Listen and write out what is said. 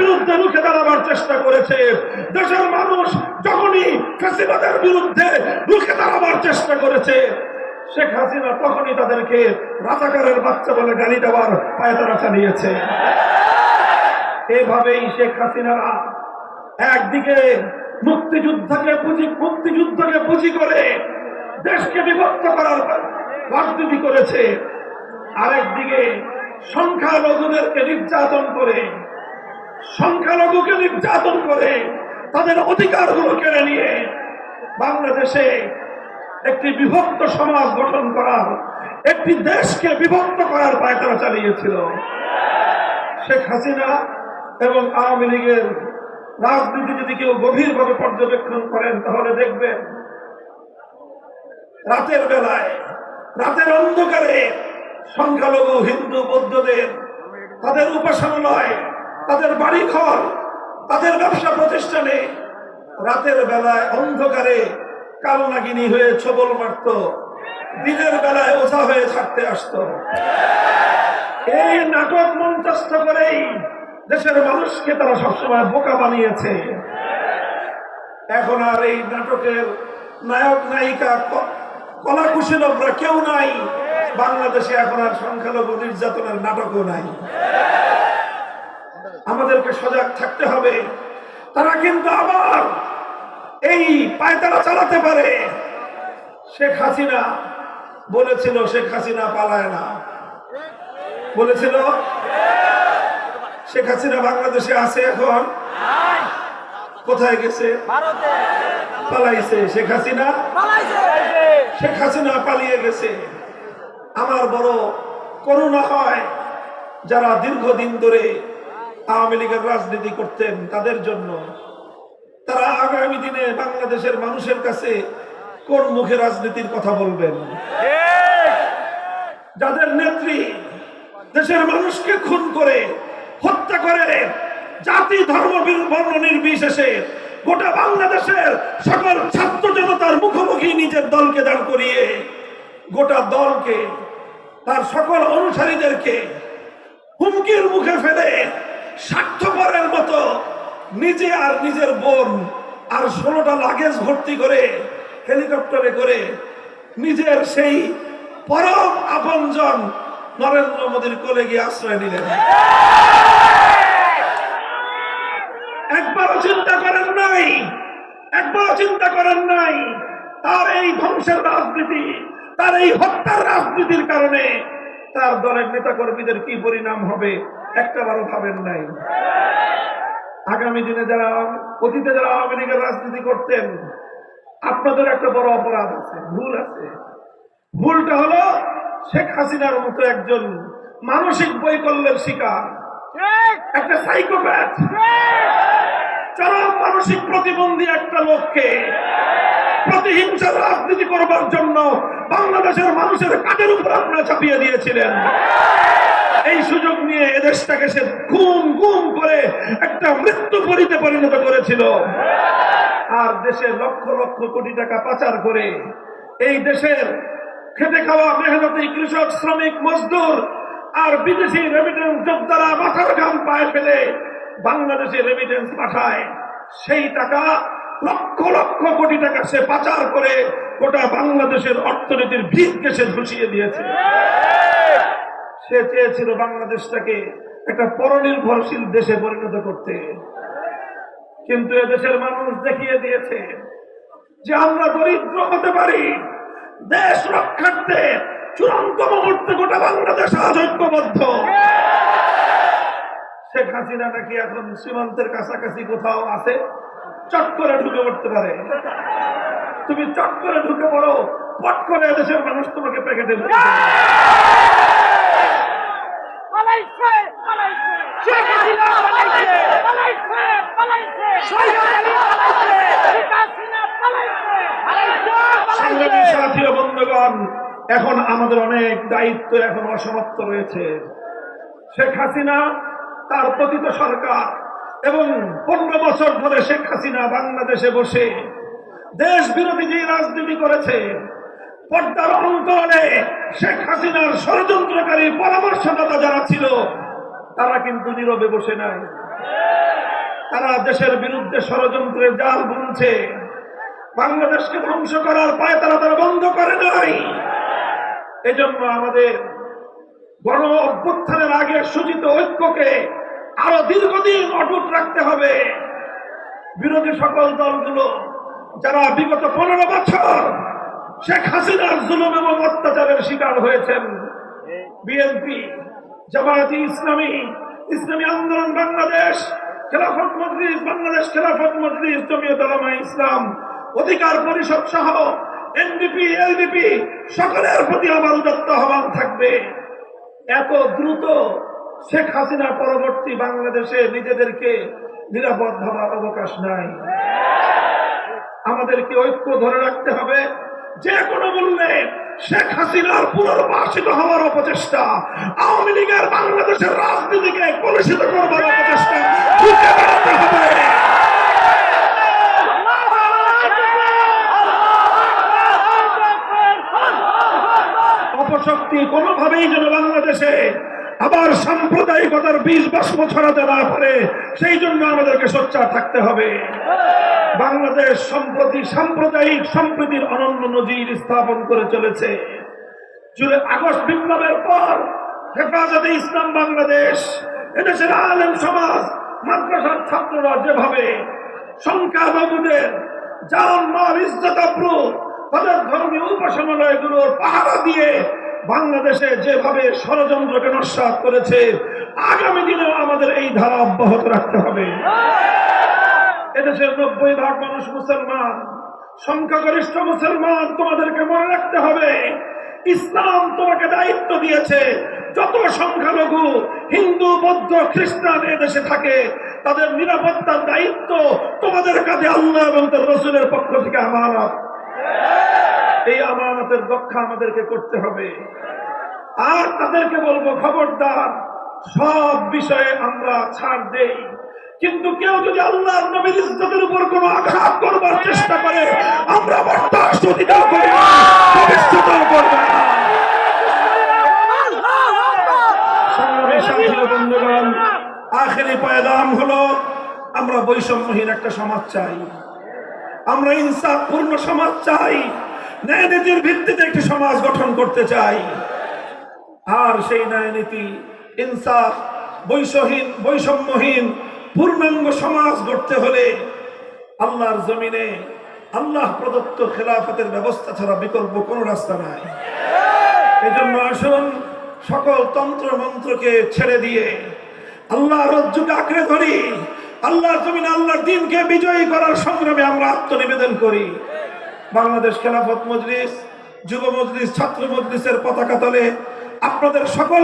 বিরুদ্ধে রুখে দাঁড়াবার চেষ্টা করেছে। দেশের মানুষ যখনই ফেসিবাদের বিরুদ্ধে রুখে দাঁড়াবার চেষ্টা করেছে, শেখ হাসিনা তখনই তাদেরকে রাজাকারের বাচ্চা বলে গালি দেওয়ার পায়তারা চালিয়েছে। এভাবেই শেখ হাসিনারা একদিকে মুক্তিযুদ্ধকে পুঁজি মুক্তিযুদ্ধকে পুঁজি করে দেশকে বিভক্ত করার রাজনীতি করেছে, আরেকদিকে সংখ্যালঘুদেরকে নির্যাতন করে সংখ্যালঘুকে নির্যাতন করে তাদের অধিকারগুলো কেড়ে নিয়ে বাংলাদেশে একটি বিভক্ত সমাজ গঠন করার একটি দেশকে বিভক্ত করার পায়তারা চালিয়েছিল। শেখ হাসিনা এবং আওয়ামী লীগের রাজনীতি যদি কেউ গভীরভাবে পর্যবেক্ষণ করেন, তাহলে দেখবেন রাতের বেলায়, রাতের অন্ধকারে সংখ্যালঘু, হিন্দু, বৌদ্ধদের তাদের উপাসনালয় তাদের বাড়ি ঘর তাদের ব্যবসা প্রতিষ্ঠানে রাতের বেলায় অন্ধকারে কালো নাগিনী হয়ে ছবল মারত, দিনের বেলায় ওঝা হয়ে থাকতে আসতো। এই নাটক মঞ্চস্থ করেই দেশের মানুষকে তারা সবসময় বোকা বানিয়েছে। এখন আর এই নাটকের নায়ক, নায়িকা কলা কুশীলভরা কেউ নাই। বাংলাদেশে এখন আর সংখ্যালঘু নির্যাতনের নাটকও নাই। আমাদেরকে সজাগ থাকতে হবে। তারা কিন্তু আবার এই পায়তারা চালাতে পারে। শেখ হাসিনা বলেছিল শেখ হাসিনা পালায় না। বলেছিল শেখ হাসিনা বাংলাদেশে আছে এখন। কোথায় গেছে? পালাইছে। শেখ হাসিনা? শেখ হাসিনা পালিয়ে গেছে। আমার বড় করুণা হয় যারা দীর্ঘদিন ধরে আওয়ামী লীগের রাজনীতি করতেন তাদের জন্য। তারা আগামী দিনে বাংলাদেশের মানুষের কাছে কোন মুখে রাজনীতির কথা বলবেন? যাদের নেত্রী দেশের মানুষকে খুন করে, হত্যা করে, জাতি, ধর্ম, বীর- বর্ণ নির্বিশেষে গোটা বাংলাদেশের সকল ছাত্র জনতার মুখোমুখি নিজের দলকে দাঁড় করিয়ে গোটা দলকে, তার সকল অনুসারীদেরকে হুমকির মুখে ফেলে স্বার্থপরের মতো নিজে আর নিজের বোন আর ষোলোটা লাগেজ ভর্তি করে হেলিকপ্টারে করে নিজের সেই পরম আপনজন নরেন্দ্র মোদীর কোলে গিয়ে আশ্রয় নিলেন। একবারও চিন্তা করেন নাই, একবারও চিন্তা করেন নাই, তার এই ধ্বংসের রাজনীতি, তার এই হত্যার রাজনীতির কারণে তার দলের নেতা কর্মীদের কি পরিণাম হবে? একটা বারও ভাবেন নাই। আগামী দিনে যারা অতীতে যারা আওয়ামী লীগের রাজনীতি করতেন, আপনাদের একটা বড় অপরাধ আছে, ভুল আছে। ভুলটা হলো শেখ হাসিনার মতো একজন মানসিক বৈকল্যের শিকার, একটা সাইকোপ্যাথ চরম মানসিক প্রতিবন্ধী একটা লোককে প্রতিহিংসার রাজনীতি করবার জন্য বাংলাদেশের মানুষের কাঠের উপর আপনারা চাপিয়ে দিয়েছিলেন। এই সুযোগ নিয়ে এদেশটাকে সে ঘুম ঘুম করে একটা মৃত্যু পরিতে পরিণত করেছিল। আর দেশে লক্ষ লক্ষ কোটি টাকা পাচার করে এই দেশের খেটে খাওয়া মেহনতি কৃষক, শ্রমিক, মজদুর আর বিদেশি রেমিটেন্স যোদ্ধারা মাথার ঘাম পায়ে ফেলে বাংলাদেশে রেমিটেন্স পাঠায়। সেই টাকা লক্ষ লক্ষ কোটি টাকা সে পাচার করে গোটা বাংলাদেশের অর্থনীতির ভিতকে সে ধসিয়ে দিয়েছে। সে চেয়েছিল বাংলাদেশটাকে একটা পরনির্ভরশীল দেশে পরিণত করতে। কিন্তু এদেশের মানুষ দেখিয়ে দিয়েছে যে আমরা দরিদ্র হতে পারি, দেশ রক্ষার্থে চূড়ান্ত মুহূর্তে গোটা বাংলাদেশ আজ ঐক্যবদ্ধ শেখ হাসিনা নাকি এখন সীমান্তের কাছাকাছি কোথাও আছে? চট করে ঢুকে পড়তে পারে। তুমি চট করে ঢুকে পড়ো পট করে এদেশের মানুষ তোমাকে প্যাকেটে ঢুকে দেবে। বন্ধুগণ এখন আমাদের অনেক দায়িত্ব এখন অসমাপ্ত রয়েছে। শেখ হাসিনা তার পতিত সরকার এবং পনেরো বছর ধরে শেখ হাসিনা বাংলাদেশে বসে দেশ বিরোধী যে রাজনীতি করেছে, পর্দার অন্তরে শেখ হাসিনার ষড়যন্ত্রকারী পরামর্শদাতা যারা ছিল, তারা কিন্তু নীরবে বসে নাই। তারা দেশের বিরুদ্ধে ষড়যন্ত্রের জাল বুনছে। বাংলাদেশকে ধ্বংস করার পায় তারা তারা বন্ধ করে নাই। এজন্য আমাদের গণ অভ্যুত্থানের আগে সূচিত ঐক্যকে আরও দীর্ঘদিন অটুট রাখতে হবে। বিরোধী সকল দলগুলো, যারা বিগত পনেরো বছর শেখ হাসিনার জুলুম এবং অত্যাচারের শিকার হয়েছেন। বিএনপি, জামায়াতি ইসলামী ইসলামী আন্দোলন বাংলাদেশ, খেলাফত মজলিস, বাংলাদেশ খেলাফত মজলিস, জমিয়ত ইসলাম, অধিকার পরিষদ সহ এনডিপি, এলডিপি, সকলের প্রতি আমার উদত্ত আহ্বান থাকবে। এত দ্রুত শেখ হাসিনা পরবর্তী বাংলাদেশে নিজেদেরকে নিরাপদ ভাবার অবকাশ নাই। আমাদেরকে ঐক্য ধরে রাখতে হবে। যে কোনো মূল্যে শেখ হাসিনার পুনর্বাসিত হওয়ার অপচেষ্টা, আওয়ামী লীগের বাংলাদেশের রাজনীতিকে কলুষিত করবার অপচেষ্টা অপশক্তি কোনোভাবেই যেন বাংলাদেশে আবার সাম্প্রদায়িকতার বীজ বাষ্প ছড়াতে না পারে, সেই জন্য আমাদেরকে সোচ্চার থাকতে হবে। বাংলাদেশ সম্প্রতি সাম্প্রদায়িক সম্প্রীতির অনন্য নজির স্থাপন করে চলেছে। জুড়ে আগস্ট বিপ্লবের পর হেফাজতে ইসলাম বাংলাদেশ, এদেশের আলেম সমাজ, মাদ্রাসার ছাত্ররা যেভাবে সংখ্যালঘুদের জান মাল ইজ্জত আব্রু তাদের ধর্মীয় উপাসনালয়গুলোর পাহারা দিয়ে বাংলাদেশে যেভাবে ষড়যন্ত্রকে নস্বাত করেছে, আগামী দিনেও আমাদের এই ধারা অব্যাহত রাখতে হবে। এদেশের নব্বই ভাগ মানুষ মুসলমান, সংখ্যাগরিষ্ঠ মুসলমান তোমাদেরকে মনে রাখতে হবে, ইসলাম তোমাকে দায়িত্ব দিয়েছে। যত সংখ্যালঘু, হিন্দু, বৌদ্ধ, খ্রিস্টান এদেশে থাকে, তাদের নিরাপত্তার দায়িত্ব তোমাদের কাছে আল্লাহ এবং তার রসুলের পক্ষ থেকে আমানত এই আমানতের রক্ষা আমাদেরকে করতে হবে। আর তাদেরকে বলব খবরদার সব বিষয়ে আমরা ছাড় দেই। কিন্তু কেউ যদি আল্লাহর নবীর ইজ্জতের উপর কোন আঘাত করবার চেষ্টা করে আমরা বরদাস্ত করি না, করব আখেরি পয়গাম হলো আমরা বৈষম্যহীন একটা সমাজ চাই। আমরা ইনসাফ পূর্ণ সমাজ চাই ন্যায় নীতির ভিত্তিতে একটি সমাজ গঠন করতে চাই। আর সেই ন্যায় নীতি ইনসাফ, বৈষহীন, বৈষম্যহীন, পূর্ণাঙ্গ সমাজ গড়তে হলে আল্লাহর জমিনে আল্লাহ প্রদত্ত খেলাফতের ব্যবস্থা ছাড়া বিকল্প কোনো রাস্তা নাই। এজন্য আসুন, সকল তন্ত্র মন্ত্রকে ছেড়ে দিয়ে আল্লাহ রজ্জুকে আঁকড়ে ধরি আল্লাহর জমিন, আল্লাহর দিনকে বিজয়ী করার সংগ্রামে আমরা আত্মনিবেদন করি। বাংলাদেশ খেলাফত মজলিস, যুব মজলিস, ছাত্র মজলিসের পতাকা তলে আপনাদের সকল